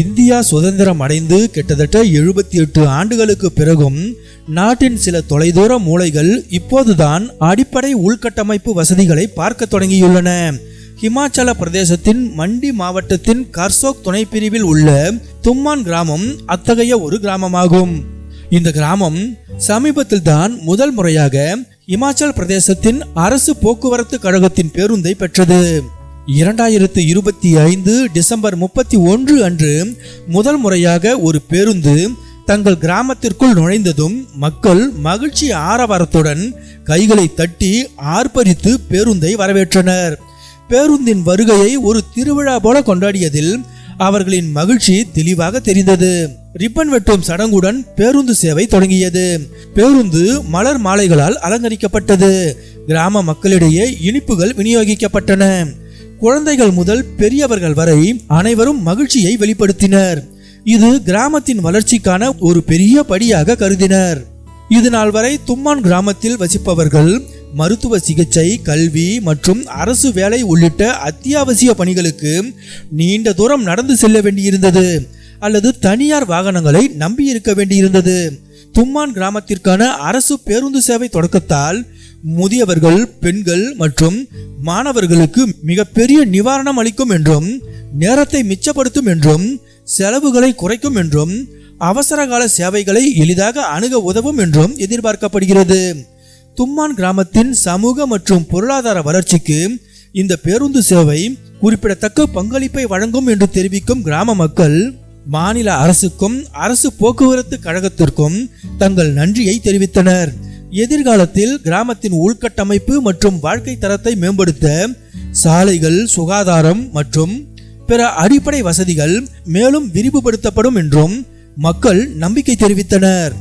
India சுதந்திரம் அடைந்து கிட்டத்தட்ட எழுபத்தி எட்டு ஆண்டுகளுக்கு பிறகும் நாட்டின் சில தொலைதூர மூலைகள் இப்போதுதான் அடிப்படை உள்கட்டமைப்பு வசதிகளை பார்க்க தொடங்கியுள்ளன. ஹிமாச்சல பிரதேசத்தின் மண்டி மாவட்டத்தின் கர்சோக் துணைப்பிரிவில் உள்ள தும்மான் கிராமம் அத்தகைய ஒரு கிராமமாகும். இந்த கிராமம் சமீபத்தில் தான் முதல் முறையாக இமாச்சல் பிரதேசத்தின் அரசு போக்குவரத்து கழகத்தின் பேருந்தை பெற்றது. இரண்டாயிரத்து இருபத்தி ஐந்து டிசம்பர் முப்பத்தி ஒன்று அன்று முதல் முறையாக ஒரு பேருந்து தங்கள் கிராமத்திற்குள் நுழைந்ததும் மக்கள் மகிழ்ச்சி ஆரவாரத்துடன் கைகளை தட்டி ஆர்ப்பரித்து பேருந்தை வரவேற்றனர். பேருந்தின் வருகையை ஒரு திருவிழா போல கொண்டாடியதில் அவர்களின் மகிழ்ச்சி தெளிவாக தெரிந்தது. ரிப்பன் வெட்டும் சடங்குடன் பேருந்து சேவை தொடங்கியது. பேருந்து மலர் மாலைகளால் அலங்கரிக்கப்பட்டது. கிராம மக்களிடையே இனிப்புகள் விநியோகிக்கப்பட்டன. குழந்தைகள் முதல் பெரியவர்கள் வரை அனைவரும் மகிழ்ச்சியை வெளிப்படுத்தினர். இது கிராமத்தின் வளர்ச்சிக்கான ஒரு பெரிய படியாக கருதினர். இது நாள் வரை தும்மான் கிராமத்தில் வசிப்பவர்கள் மருத்துவ சிகிச்சை கல்வி மற்றும் அரசு வேலை உள்ளிட்ட அத்தியாவசிய பணிகளுக்கு நீண்ட தூரம் நடந்து செல்ல வேண்டியிருந்தது. அல்லது தனியார் வாகனங்களை நம்பி இருக்க வேண்டியிருந்தது. தும்மான் கிராமத்திற்கான அரசு பேருந்து சேவை தொடக்கத்தால் முதியவர்கள் பெண்கள் மற்றும் மாணவர்களுக்கு மிகப்பெரிய நிவாரணம் அளிக்கும் என்றும் நேரத்தை மிச்சப்படுத்தும் என்றும் செலவுகளை குறைக்கும் என்றும் அவசரகால சேவைகளை எளிதாக அணுக உதவும் என்றும் எதிர்பார்க்கப்படுகிறது. தும்மான் கிராமத்தின் சமூக மற்றும் பொருளாதார வளர்ச்சிக்கு இந்த பேருந்து சேவை குறிப்பிடத்தக்க பங்களிப்பை வழங்கும் என்று தெரிவிக்கும் கிராம மக்கள் மாநில அரசுக்கும் அரசு போக்குவரத்து கழகத்திற்கும் தங்கள் நன்றியை தெரிவித்தனர். எதிர்காலத்தில் கிராமத்தின் உள்கட்டமைப்பு மற்றும் வாழ்க்கை தரத்தை மேம்படுத்த சாலைகள் சுகாதாரம் மற்றும் பிற அடிப்படை வசதிகள் மேலும் விரிவுபடுத்தப்படும் என்றும் மக்கள் நம்பிக்கை தெரிவித்தனர்.